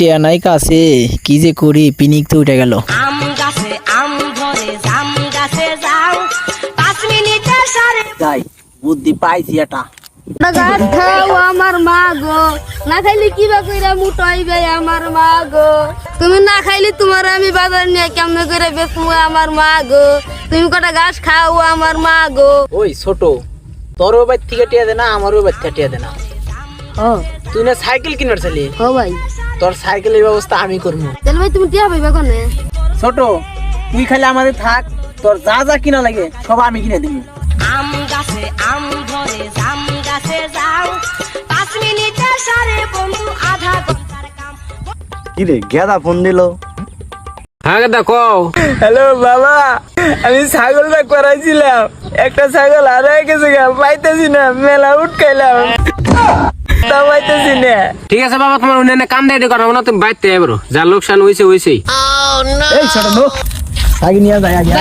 টিয়া নাই কাছে কি যে করি পিনিক তো উঠে গেল। আম গাছে আম ধরে জাম গাছে যাও পাঁচ মিনিটে সারে। যাই বুদ্ধি পাইছি এটা। গাছ খাও আমার মা গো না খাইলে কি বা কইরা মুটাইবে আমার মা গো। তুমি না খাইলে তোমার আমি বাজার নিয়ে কেমনে করে বেচবো আমার মা গো? তুমি কটা গাছ খাও আমার মা গো। ওই ছোট তোরও বাইর থেকে টিয়া দে না আমারও বাইর থেকে টিয়া দে না। ও। তুই না সাইকেল কিনার চালি? ও ভাই। তোর সাইকেলের ব্যবস্থা আমি করব। তাহলে ভাই তুমি টিয়া পাইবা কোনে? ছোট তুই খালি আমাদের থাক তোর যা যা কিনা লাগে সব আমি কিনে দিবি। আম গাছে আম ধরে জাম গাছে যাও। পাঁচ মিনিটে সারে বন্ধু আধা ঘণ্টার কাম। কিরে গেদা ফোন দিল। হ্যাঁ দাদা কও। হ্যালো বাবা আমি ছাগলটা করাইছিলাম। একটা ছাগল আর হয়ে গেছে গা পাইতেছি না মেলা উঠকাইলাম না। ঠিক আছে বাবা তোমার উন্নয়নে কাম দেয় করাবো না তুমি বাইতে এবারো। যা লোকসান হয়েছে হয়েছেই এই ছোট লোক সাইকেল নিয়ে যায় আগে